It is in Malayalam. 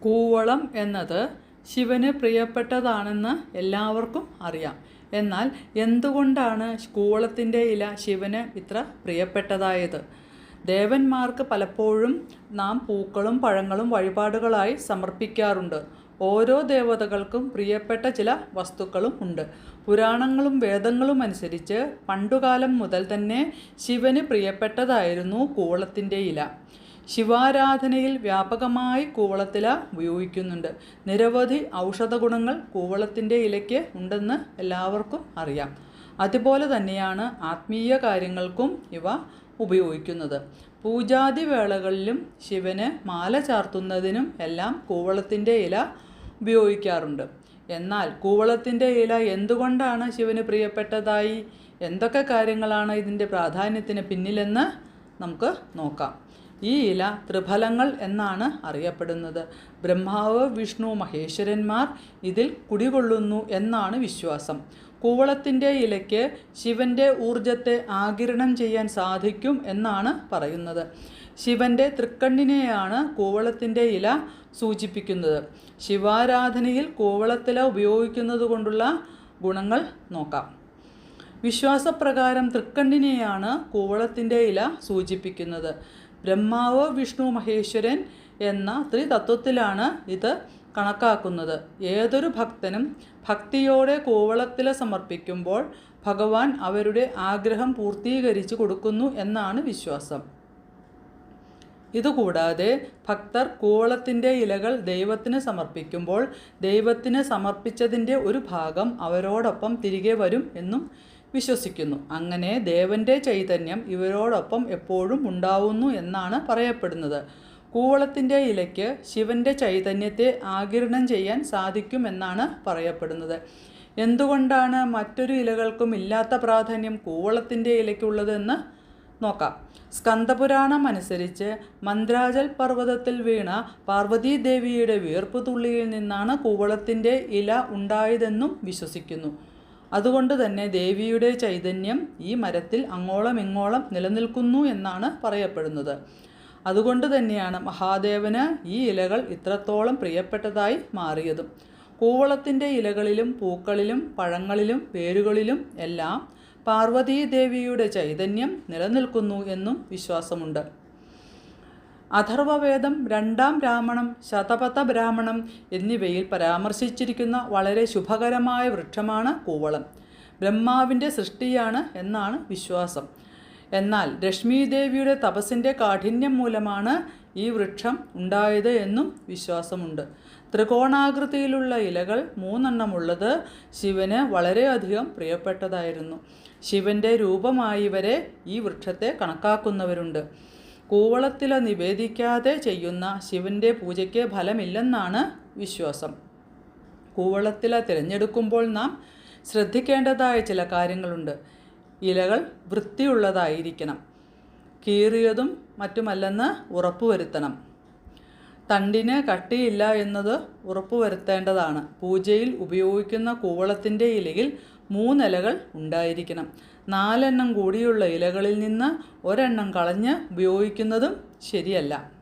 കൂവളം എന്നത് ശിവന് പ്രിയപ്പെട്ടതാണെന്ന് എല്ലാവർക്കും അറിയാം. എന്നാൽ എന്തുകൊണ്ടാണ് കൂവളത്തിന്റെ ഇല ശിവന് ഇത്ര പ്രിയപ്പെട്ടതായത്? ദേവന്മാർക്ക് പലപ്പോഴും നാം പൂക്കളും പഴങ്ങളും വഴിപാടുകളായി സമർപ്പിക്കാറുണ്ട്. ഓരോ ദേവതകൾക്കും പ്രിയപ്പെട്ട ചില വസ്തുക്കളും ഉണ്ട്. പുരാണങ്ങളും വേദങ്ങളും അനുസരിച്ച് പണ്ടുകാലം മുതൽ തന്നെ ശിവന് പ്രിയപ്പെട്ടതായിരുന്നു കൂവളത്തിന്റെ ഇല. ശിവാരാധനയിൽ വ്യാപകമായി കൂവളത്തില ഉപയോഗിക്കുന്നുണ്ട്. നിരവധി ഔഷധ ഗുണങ്ങൾ കൂവളത്തിന്റെ ഇലയ്ക്ക് ഉണ്ടെന്ന് എല്ലാവർക്കും അറിയാം. അതുപോലെ തന്നെയാണ് ആത്മീയ കാര്യങ്ങൾക്കും ഇവ ഉപയോഗിക്കുന്നത്. പൂജാതി വേളകളിലും ശിവന് മാല ചാർത്തുന്നതിനും എല്ലാം കൂവളത്തിന്റെ ഇല ഉപയോഗിക്കാറുണ്ട്. എന്നാൽ കൂവളത്തിന്റെ ഇല എന്തുകൊണ്ടാണ് ശിവന് പ്രിയപ്പെട്ടതായി? എന്തൊക്കെ കാര്യങ്ങളാണ് ഇതിന്റെ പ്രാധാന്യത്തിന് പിന്നിലെന്ന് നമുക്ക് നോക്കാം. ഈ ഇല ത്രിഫലങ്ങൾ എന്നാണ് അറിയപ്പെടുന്നത്. ബ്രഹ്മാവ് വിഷ്ണു മഹേശ്വരന്മാർ ഇതിൽ കുടികൊള്ളുന്നു എന്നാണ് വിശ്വാസം. കൂവളത്തിന്റെ ഇലയ്ക്ക് ശിവന്റെ ഊർജത്തെ ആകിരണം ചെയ്യാൻ സാധിക്കും എന്നാണ് പറയുന്നത്. ശിവന്റെ തൃക്കണ്ണിനെയാണ് കൂവളത്തിന്റെ ഇല സൂചിപ്പിക്കുന്നത്. ശിവാരാധനയിൽ കൂവളത്തില ഉപയോഗിക്കുന്നത് കൊണ്ടുള്ള ഗുണങ്ങൾ നോക്കാം. വിശ്വാസപ്രകാരം തൃക്കണ്ണിനെയാണ് കൂവളത്തിന്റെ ഇല സൂചിപ്പിക്കുന്നത്. ബ്രഹ്മാവ് വിഷ്ണു മഹേശ്വരൻ എന്ന ത്രിതത്വത്തിലാണ് ഇത് കണക്കാക്കുന്നത്. ഏതൊരു ഭക്തനും ഭക്തിയോടെ കോവളത്തിൽ സമർപ്പിക്കുമ്പോൾ ഭഗവാൻ അവരുടെ ആഗ്രഹം പൂർത്തീകരിച്ചു കൊടുക്കുന്നു എന്നാണ് വിശ്വാസം. ഇതുകൂടാതെ ഭക്തർ കൂവളത്തിന്റെ ഇലകൾ ദൈവത്തിന് സമർപ്പിക്കുമ്പോൾ ദൈവത്തിന് സമർപ്പിച്ചതിന്റെ ഒരു ഭാഗം അവരോടൊപ്പം തിരികെ വരും എന്നും വിശ്വസിക്കുന്നു. അങ്ങനെ ദേവന്റെ ചൈതന്യം ഇവരോടൊപ്പം എപ്പോഴും ഉണ്ടാവുന്നു എന്നാണ് പറയപ്പെടുന്നത്. കൂവളത്തിന്റെ ഇലയ്ക്ക് ശിവന്റെ ചൈതന്യത്തെ ആകിരണം ചെയ്യാൻ സാധിക്കുമെന്നാണ് പറയപ്പെടുന്നത്. എന്തുകൊണ്ടാണ് മറ്റൊരു ഇലകൾക്കും ഇല്ലാത്ത പ്രാധാന്യം കൂവളത്തിന്റെ ഇലയ്ക്കുള്ളതെന്ന് നോക്കാം. സ്കന്ദപുരാണം അനുസരിച്ച് മന്ത്രാജൽ പർവതത്തിൽ വീണ പാർവതീദേവിയുടെ വീർപ്പ് തുള്ളിയിൽ നിന്നാണ് കൂവളത്തിന്റെ ഇല ഉണ്ടായതെന്നും വിശ്വസിക്കുന്നു. അതുകൊണ്ട് തന്നെ ദേവിയുടെ ചൈതന്യം ഈ മരത്തിൽ അങ്ങോളം ഇങ്ങോളം നിലനിൽക്കുന്നു എന്നാണ് പറയപ്പെടുന്നത്. അതുകൊണ്ട് തന്നെയാണ് മഹാദേവന് ഈ ഇലകൾ ഇത്രത്തോളം പ്രിയപ്പെട്ടതായി മാറിയതും. കൂവളത്തിന്റെ ഇലകളിലും പൂക്കളിലും പഴങ്ങളിലും വേരുകളിലും എല്ലാം പാർവതീദേവിയുടെ ചൈതന്യം നിലനിൽക്കുന്നു എന്നും വിശ്വാസമുണ്ട്. അഥർവവേദം രണ്ടാം ബ്രാഹ്മണം ശതപഥ ബ്രാഹ്മണം എന്നിവയിൽ പരാമർശിച്ചിരിക്കുന്ന വളരെ ശുഭകരമായ വൃക്ഷമാണ് കൂവളം. ബ്രഹ്മാവിന്റെ സൃഷ്ടിയാണ് എന്നാണ് വിശ്വാസം. എന്നാൽ ലക്ഷ്മീദേവിയുടെ തപസ്സിന്റെ കാഠിന്യം മൂലമാണ് ഈ വൃക്ഷം ഉണ്ടായത് എന്നും വിശ്വാസമുണ്ട്. ത്രികോണാകൃതിയിലുള്ള ഇലകൾ മൂന്നെണ്ണമുള്ളത് ശിവന് വളരെയധികം പ്രിയപ്പെട്ടതായിരുന്നു. ശിവന്റെ രൂപമായി വരെ ഈ വൃക്ഷത്തെ കണക്കാക്കുന്നവരുണ്ട്. കൂവളത്തില നിവേദിക്കാതെ ചെയ്യുന്ന ശിവന്റെ പൂജയ്ക്ക് ഫലമില്ലെന്നാണ് വിശ്വാസം. കൂവളത്തില തിരഞ്ഞെടുക്കുമ്പോൾ നാം ശ്രദ്ധിക്കേണ്ടതായ ചില കാര്യങ്ങളുണ്ട്. ഇലകൾ വൃത്തിയുള്ളതായിരിക്കണം. കീറിയതും മറ്റുമല്ലെന്ന് ഉറപ്പുവരുത്തണം. തണ്ടിന് കട്ടിയില്ല എന്നത് ഉറപ്പുവരുത്തേണ്ടതാണ്. പൂജയിൽ ഉപയോഗിക്കുന്ന കൂവളത്തിന്റെ ഇലയിൽ മൂന്നിലകൾ ഉണ്ടായിരിക്കണം. നാലെണ്ണം കൂടിയുള്ള ഇലകളിൽ നിന്ന് ഒരെണ്ണം കളഞ്ഞ് ഉപയോഗിക്കുന്നതും ശരിയല്ല.